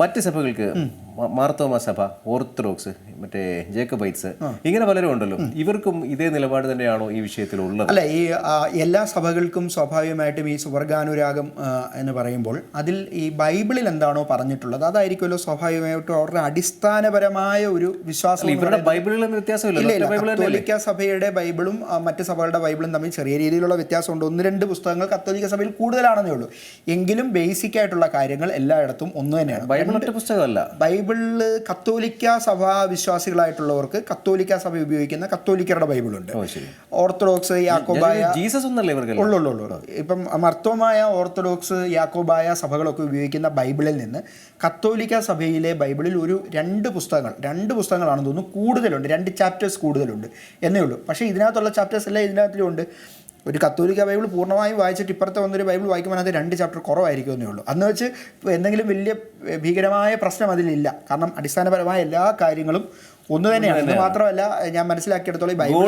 മറ്റ് സഭകൾക്ക് മാർത്തോമ സഭ ഓർത്തഡോക്സ് മറ്റേ ജേക്കബൈറ്റ്സ് ഇങ്ങനെ പലരും ഉണ്ടല്ലോ. ഇവർക്കും ഇതേ നിലപാട് തന്നെയാണോ ഈ വിഷയത്തിൽ ഉള്ളത് അല്ല ഈ എല്ലാ സഭകൾക്കും സ്വാഭാവികമായിട്ടും ഈ സുവർഗാനുരാഗം എന്ന് പറയുമ്പോൾ അതിൽ ഈ ബൈബിളിൽ എന്താണോ പറഞ്ഞിട്ടുള്ളത് അതായിരിക്കുമല്ലോ സ്വാഭാവികമായിട്ടും അവരുടെ അടിസ്ഥാനപരമായ ഒരു വിശ്വാസം ഇവരുടെ ബൈബിളിൽ വ്യത്യാസമില്ല ബൈബിൾ സഭയുടെ ബൈബിളും മറ്റ് സഭകളുടെ ബൈബിളും തമ്മിൽ ചെറിയ രീതിയിലുള്ള വ്യത്യാസമുണ്ട്. ഒന്ന് രണ്ട് പുസ്തകങ്ങൾ കത്തോലിക്ക സഭയിൽ കൂടുതലാണെന്നേ ഉള്ളൂ. എങ്കിലും ബേസിക് ആയിട്ടുള്ള കാര്യങ്ങൾ എല്ലായിടത്തും ഒന്ന് തന്നെയാണ്. ബൈബിൾ പുസ്തകമല്ല. പുസ്തകമല്ല ബൈബിളിൽ കത്തോലിക്ക സഭ വിശ്വാസികളായിട്ടുള്ളവർക്ക് കത്തോലിക്ക സഭ ഉപയോഗിക്കുന്ന കത്തോലിക്കരുടെ ബൈബിളുണ്ട്. ഓർത്തഡോക്സ് യാക്കോബായ ജീസസ് ഒന്നല്ലേ ഉള്ളു ഇപ്പം മർത്തോമായ ഓർത്തഡോക്സ് യാക്കോബായ സഭകളൊക്കെ ഉപയോഗിക്കുന്ന ബൈബിളിൽ നിന്ന് കത്തോലിക്ക സഭയിലെ ബൈബിളിൽ ഒരു രണ്ട് പുസ്തകങ്ങൾ രണ്ട് പുസ്തകങ്ങളാണെന്ന് തോന്നുന്നു കൂടുതലുണ്ട്. രണ്ട് ചാപ്റ്റേഴ്സ് കൂടുതലുണ്ട് എന്നേ ഉള്ളൂ. പക്ഷേ ഇതിനകത്തുള്ള ചാപ്റ്റേഴ്സ് എല്ലാം ഇതിനകത്തിലും ഉണ്ട് ഒരു കത്തോലിക്ക ബൈബിൾ പൂർണമായും വായിച്ചിട്ട് ഇപ്പുറത്തെ വന്നൊരു ബൈബിൾ വായിക്കുമ്പോൾ അത് രണ്ട് ചാപ്റ്റർ കുറവായിരിക്കും എന്നേ ഉള്ളൂ. അന്ന് വെച്ച് എന്തെങ്കിലും വലിയ ഭീകരമായ പ്രശ്നം അതിലില്ല. കാരണം അടിസ്ഥാനപരമായ എല്ലാ കാര്യങ്ങളും ഒന്ന് തന്നെയാണ്. ഇത് മാത്രമല്ല ഞാൻ മനസ്സിലാക്കിയെടുത്തോളം ഈ ബൈബിൾ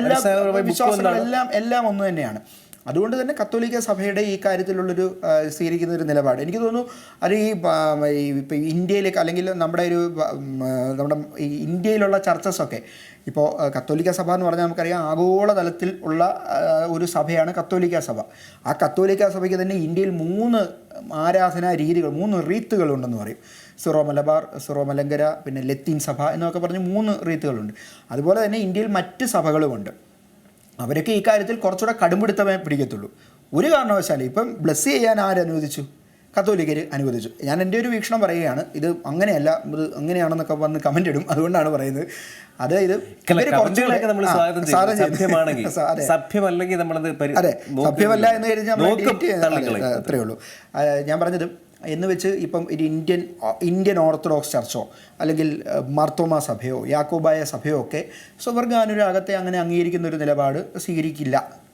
എല്ലാം വിശ്വാസങ്ങളും എല്ലാം എല്ലാം ഒന്ന് തന്നെയാണ്. അതുകൊണ്ട് തന്നെ കത്തോലിക്ക സഭയുടെ ഈ കാര്യത്തിലുള്ളൊരു സ്വീകരിക്കുന്ന ഒരു നിലപാട്. എനിക്ക് തോന്നുന്നു അത് ഈ ഇപ്പോൾ ഇന്ത്യയിലേക്ക് അല്ലെങ്കിൽ നമ്മുടെ ഒരു നമ്മുടെ ഈ ഇന്ത്യയിലുള്ള ചർച്ചസൊക്കെ ഇപ്പോൾ കത്തോലിക്ക സഭ എന്ന് പറഞ്ഞാൽ നമുക്കറിയാം ആഗോള തലത്തിൽ ഉള്ള ഒരു സഭയാണ് കത്തോലിക്ക സഭ. ആ കത്തോലിക്ക സഭയ്ക്ക് തന്നെ ഇന്ത്യയിൽ മൂന്ന് ആരാധനാ രീതികൾ മൂന്ന് റീത്തുകളുണ്ടെന്ന് പറയും. സിറോ മലബാർ സിറോ മലങ്കര പിന്നെ ലത്തീൻ സഭ എന്നൊക്കെ പറഞ്ഞ് മൂന്ന് റീത്തുകളുണ്ട്. അതുപോലെ തന്നെ ഇന്ത്യയിൽ മറ്റ് സഭകളുമുണ്ട്. അവരൊക്കെ ഈ കാര്യത്തിൽ കുറച്ചുകൂടെ കടുംപിടുത്തമേ പിടിക്കത്തുള്ളൂ. ഒരു കാരണവശാലും ഇപ്പം ബ്ലസ് ചെയ്യാൻ ആരനുവദിച്ചു കത്തോലിക്കർ അനുവദിച്ചു. ഞാൻ എന്റെ ഒരു വീക്ഷണം പറയുകയാണ്. ഇത് അങ്ങനെയല്ല ഇത് അങ്ങനെയാണെന്നൊക്കെ വന്ന് കമന്റ് ഇടും. അതുകൊണ്ടാണ് പറയുന്നത്. അതായത് സഭ്യമല്ല എന്ന് കരുതി അത്രയേ ഉള്ളൂ. ഞാൻ പറഞ്ഞത് എന്ന് വെച്ച് ഇപ്പം ഒരു ഇന്ത്യൻ ഇന്ത്യൻ ഓർത്തഡോക്സ് ചർച്ചോ അല്ലെങ്കിൽ മർത്തോമ സഭയോ യാക്കോബായ സഭയോ ഒക്കെ സ്വവർഗാനുരാഗത്തെ അങ്ങനെ അംഗീകരിക്കുന്ന ഒരു നിലപാട് സ്വീകരിക്കില്ല.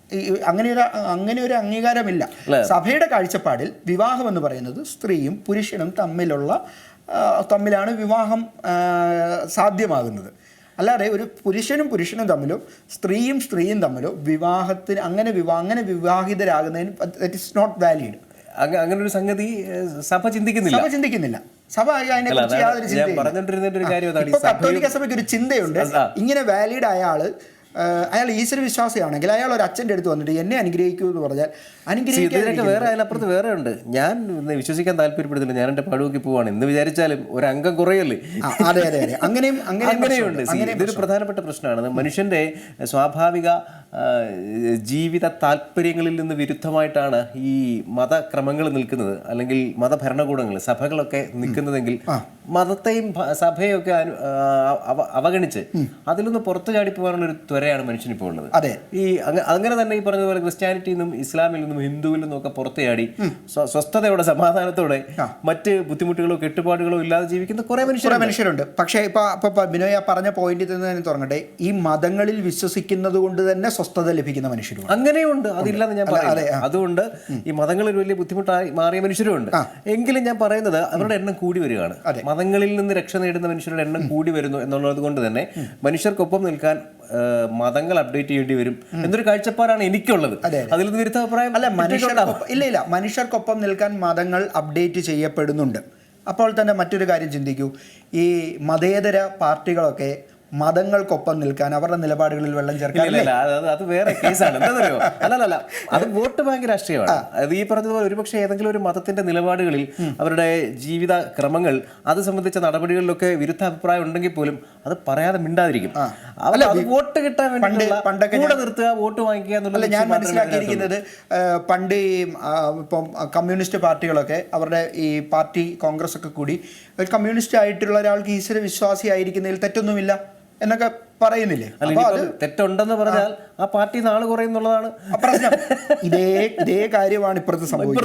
അങ്ങനെ ഒരു അങ്ങനെ ഒരു അംഗീകാരമില്ല. സഭയുടെ കാഴ്ചപ്പാടിൽ വിവാഹം എന്ന് പറയുന്നത് സ്ത്രീയും പുരുഷനും തമ്മിലുള്ള തമ്മിലാണ് വിവാഹം സാധ്യമാകുന്നത്. അല്ലാതെ ഒരു പുരുഷനും പുരുഷനും തമ്മിലോ സ്ത്രീയും സ്ത്രീയും തമ്മിലോ വിവാഹത്തിന് അങ്ങനെ വിവാഹ അങ്ങനെ വിവാഹിതരാകുന്നതിന് ദറ്റ് ഇസ് നോട്ട് വാലിഡ് അങ്ങനെ ഒരു സംഗതി സഭ ചിന്തിക്കുന്നില്ല. സഭ ചിന്തിക്കുന്നില്ല. സഭ അതിനെ അല്ല, കുറിച്ച് അതാണ്. യാതൊരു ഇപ്പൊ കത്തോലിക്ക സഭയ്ക്ക് ഒരു ചിന്തയുണ്ട്. ഇങ്ങനെ വാലിഡ് ആയ ആൾ അയാൾ ഈശ്വര വിശ്വാസിയാണെങ്കിൽ അയാൾ ഒരു അച്ഛന്റെ അടുത്ത് വന്നിട്ട് എന്നെ അനുഗ്രഹിക്കൂ എന്ന് പറഞ്ഞാൽ അനുഗ്രഹിക്കാൻ വേറെ അതിലപ്പുറത്ത് വേറെ ഉണ്ട്. ഞാൻ വിശ്വസിക്കാൻ താല്പര്യപ്പെടുന്നില്ല. ഞാൻ എന്റെ പടുവൊക്കെ പോവാണ്. എന്ന് വിചാരിച്ചാലും ഒരു അംഗം കുറയല്ലേ? അതെ അതെ അതെ. അങ്ങനെയും അങ്ങനെയും അങ്ങനെയുണ്ട്. ഇതൊരു പ്രധാനപ്പെട്ട പ്രശ്നമാണ്. മനുഷ്യന്റെ സ്വാഭാവിക ജീവിത താല്പര്യങ്ങളിൽ നിന്ന് വിരുദ്ധമായിട്ടാണ് ഈ മതക്രമങ്ങൾ നിൽക്കുന്നത്. അല്ലെങ്കിൽ മതഭരണകൂടങ്ങൾ സഭകളൊക്കെ നിൽക്കുന്നതെങ്കിൽ മതത്തെയും സഭയൊക്കെ അവഗണിച്ച് അതിലൊന്ന് പുറത്തു ചാടി പോകാനുള്ള ഒരു ത്വരയാണ് മനുഷ്യനിപ്പോൾ ഉള്ളത്. അതെ. ഈ അങ്ങനെ തന്നെ ഈ പറഞ്ഞതുപോലെ ക്രിസ്ത്യാനിറ്റിയിൽ നിന്നും ഇസ്ലാമിൽ നിന്നും ഹിന്ദുവിൽ നിന്നും ഒക്കെ പുറത്തു ചാടി സ്വസ്ഥതയോടെ സമാധാനത്തോടെ മറ്റ് ബുദ്ധിമുട്ടുകളോ കെട്ടുപാടുകളോ ഇല്ലാതെ ജീവിക്കുന്ന കുറെ മനുഷ്യർ മനുഷ്യരുണ്ട്. പക്ഷേ ഇപ്പൊ ബിനോയ് പറഞ്ഞ പോയിന്റിൽ തന്നെ തുടങ്ങട്ടെ ഈ മതങ്ങളിൽ വിശ്വസിക്കുന്നത് കൊണ്ട് തന്നെ സ്വസ്ഥത ലഭിക്കുന്ന മനുഷ്യരുണ്ട് അങ്ങനെയുണ്ട്. അതില്ലാന്ന് ഞാൻ പറയുന്നത് അതുകൊണ്ട് ഈ മതങ്ങളിൽ വലിയ ബുദ്ധിമുട്ടായി മാറിയ മനുഷ്യരുമുണ്ട്. എങ്കിലും ഞാൻ പറയുന്നത് അവരുടെ എണ്ണം കൂടി വരികയാണ്. മതങ്ങളിൽ നിന്ന് രക്ഷ നേടുന്ന മനുഷ്യരുടെ എണ്ണം കൂടി വരുന്നു എന്നുള്ളത് കൊണ്ട് തന്നെ മനുഷ്യർക്കൊപ്പം നിൽക്കാൻ മതങ്ങൾ അപ്ഡേറ്റ് ചെയ്യേണ്ടി വരും എന്നൊരു കാഴ്ചപ്പാടാണ് എനിക്കുള്ളത്. അതിൽ നിന്ന് വിരുദ്ധ അഭിപ്രായം അല്ല മനുഷ്യർക്കൊപ്പം ഇല്ല ഇല്ല. മനുഷ്യർക്കൊപ്പം നിൽക്കാൻ മതങ്ങൾ അപ്ഡേറ്റ് ചെയ്യപ്പെടുന്നുണ്ട്. അപ്പോൾ തന്നെ മറ്റൊരു കാര്യം ചിന്തിക്കൂ. ഈ മതേതര പാർട്ടികളൊക്കെ മതങ്ങൾക്കൊപ്പം നിൽക്കാൻ അവരുടെ നിലപാടുകളിൽ വെള്ളം ചേർക്കാൻ അത് വേറെ കേസാണ്. എന്താണെന്നറിയോ അല്ലല്ല അത് വോട്ട് ബാങ്ക് രാഷ്ട്രീയമാണ്. അത് ഈ പറഞ്ഞതുപോലെ ഒരുപക്ഷെ ഏതെങ്കിലും ഒരു മതത്തിന്റെ നിലപാടുകളിൽ അവരുടെ ജീവിത ക്രമങ്ങൾ അത് സംബന്ധിച്ച നടപടികളിലൊക്കെ വിരുദ്ധ അഭിപ്രായം ഉണ്ടെങ്കിൽ പോലും അത് പറയാതെ മിണ്ടാതിരിക്കും. വോട്ട് കിട്ടാൻ വേണ്ടി പണ്ടൊക്കെ കൂടെ നിർത്തുക വോട്ട് വാങ്ങിക്കുക എന്നുള്ളത് ഞാൻ മനസ്സിലാക്കിയിരിക്കുന്നത് പണ്ട് ഈ ഇപ്പം കമ്മ്യൂണിസ്റ്റ് പാർട്ടികളൊക്കെ അവരുടെ ഈ പാർട്ടി കോൺഗ്രസ് ഒക്കെ കൂടി കമ്മ്യൂണിസ്റ്റ് ആയിട്ടുള്ള ഒരാൾക്ക് ഈശ്വര വിശ്വാസി ആയിരിക്കുന്നതിൽ തെറ്റൊന്നുമില്ല. എന്നൊക്കെ പറയുന്നില്ലേ? തെറ്റുണ്ടെന്ന് പറഞ്ഞാൽ ആ. പാർട്ടി നാൾ കുറയുന്നുള്ളതാണ്. പ്രശ്നം. ഇതേ ഇതേ കാര്യമാണ് ഇപ്പുറത്ത് സംഭവിക്കുന്നത്.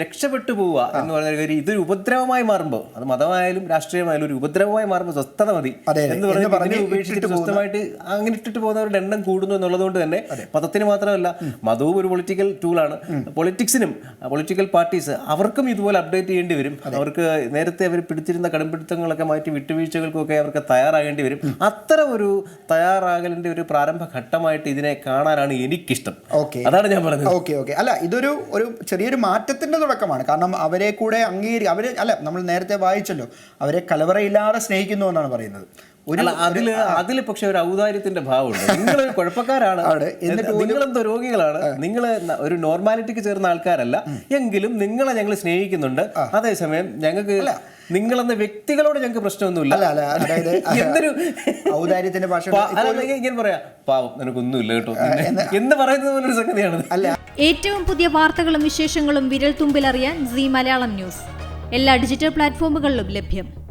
രക്ഷപ്പെട്ടു പോവുക എന്ന് പറഞ്ഞ ഇതൊരു ഉപദ്രവമായി മാറുമ്പോൾ അത് മതമായാലും രാഷ്ട്രീയമായാലും ഒരു ഉപദ്രവമായി മാറുമ്പോൾ സ്വസ്ഥത മതി. എന്ന് പറഞ്ഞ് ഉപേക്ഷിച്ചിട്ട് സ്വസ്ഥമായിട്ട് അങ്ങനെ ഇട്ടിട്ട് പോകുന്നവരുടെ എണ്ണം കൂടുന്നു എന്നുള്ളത് കൊണ്ട് തന്നെ മതത്തിന് മാത്രമല്ല മതവും ഒരു പൊളിറ്റിക്കൽ ടൂളാണ് പൊളിറ്റിക്സിനും പൊളിറ്റിക്കൽ പാർട്ടീസ് അവർക്കും ഇതുപോലെ അപ്ഡേറ്റ് ചെയ്യേണ്ടി വരും. അവർക്ക് നേരത്തെ അവർ പിടിച്ചിരുന്ന കടുംപിടുത്തങ്ങളൊക്കെ മാറ്റി വിട്ടുവീഴ്ചകൾക്കൊക്കെ അവർക്ക് തയ്യാറാകേണ്ടി വരും. അത്തരം ഒരു തയ്യാറാകലിന്റെ ഒരു പ്രാരംഭ ഘട്ടമായിട്ട് ഇതിനെ കാണാനാണ് എനിക്കിഷ്ടം. ഓക്കെ. അതാണ് ഞാൻ പറഞ്ഞത്. Okay okay. അല്ല ഇതൊരു ഒരു ചെറിയൊരു മാറ്റത്തിന്റെ തുടക്കമാണ്. കാരണം അവരെ കൂടെ അംഗീകരി അവർ അല്ല നമ്മൾ നേരത്തെ വായിച്ചല്ലോ. അവരെ കലവറയില്ലാതെ സ്നേഹിക്കുന്നു എന്നാണ് പറയുന്നത്. ഒരു അതിൽ അതിൽ പക്ഷെ ഒരു ഔദാര്യത്തിന്റെ ഭാവമുണ്ട്. നിങ്ങൾ കുഴപ്പക്കാരാണ്. നിങ്ങളെന്തോ രോഗികളാണ്. നിങ്ങൾ ഒരു നോർമാലിറ്റിക്ക് ചേർന്ന ആൾക്കാരല്ല. എങ്കിലും നിങ്ങളെ ഞങ്ങൾ സ്നേഹിക്കുന്നുണ്ട്. അതേസമയം ഞങ്ങൾക്ക് നിങ്ങളെന്ന വ്യക്തികളോട് ഞങ്ങൾക്ക് പ്രശ്നമൊന്നുമില്ല. അല്ല അല്ല അതായത് എന്തൊരു ഔദാര്യത്തിന്റെ ഭാഷ ഇങ്ങനെ പറയാ. പാവം നിനക്കൊന്നുമില്ല കേട്ടോ. എന്ന് പറയുന്നത് പോലൊരു സംഗതിയാണ്. അല്ല. ഏറ്റവും പുതിയ വാർത്തകളും വിശേഷങ്ങളും വിരൽ തുമ്പിലറിയാൻ സി മലയാളം ന്യൂസ്. എല്ലാ ഡിജിറ്റൽ പ്ലാറ്റ്ഫോമുകളിലും ലഭ്യം.